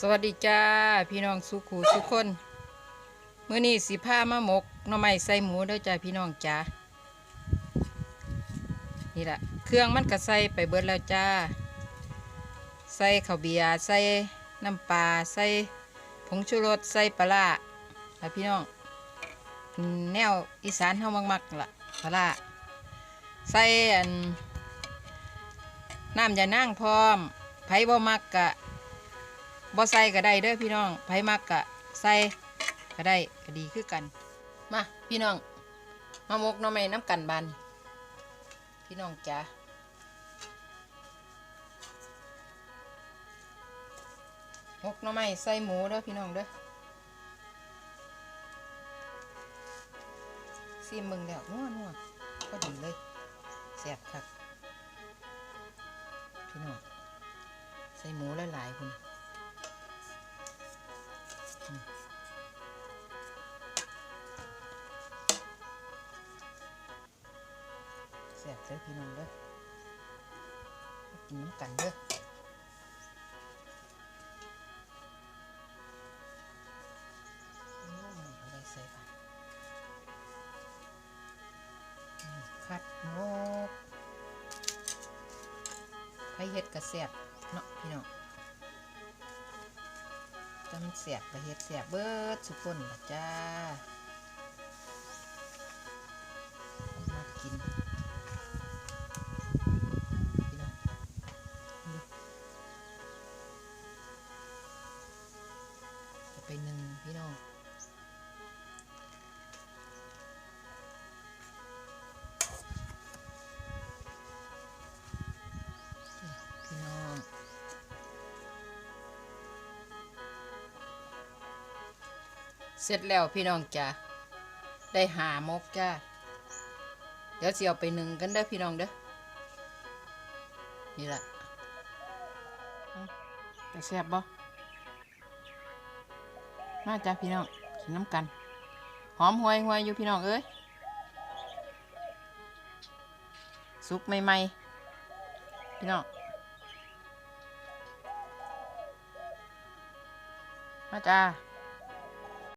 สวัสดีจ้า พี่น้องสุขูสุคน มื้อนี้สิผ้ามาหมกหน่อไม้ใส่หมูเด้อจ้าพี่น้องจ้านี่แหละเครื่องมันก็ใส่ไปเบิดแล้วจ้า ใส่ข้าวเบียร์ใส่น้ำปลาใส่ผงชูรสใส่ปลาร้าละพี่น้องแนวอีสานเฮามักๆล่ะปลาใส่อันน้ำยานั่งพร้อมไผ่บ่มักกะ บ่ใส่ก็ได้เด้อพี่น้องไผมักก็ใส่ก็ได้ก็ดีคือกัน มาพี่น้อง มาหมกน่อไม้น้ำกันบานพี่น้องจ๋าหมกน่อไม้ใส่หมูเด้อพี่น้องเด้อซีมึงแล้วนัวนัวก็ดีเลยแซ่บคักพี่น้องใส่หมูหลายๆคุณ ซ่บเด้อพี่น้องเด้อกินน้ำกันเด้อโอ้เอาไปใส่ผักอืมคัดนกไผเฮ็ดกระแซ่บเนาะพี่น้องจำแซ่บไปเฮ็ดแซ่บเบิดสุกคนจ้ามากิน ไปหนึ่งพี่น้องพี่น้องเสร็จแล้วพี่น้องจ้ะได้หามกจ้าเดี๋ยวสิเอาไปหนึ่งกันเด้อพี่น้องเด้อนี่แหละแต่แซ่บบ่ มาจ้าพี่น้องกินน้ำกัน หอมหวยหวยอยู่พี่น้องเอ้ยสุกใหม่ๆพี่น้องมาจ้า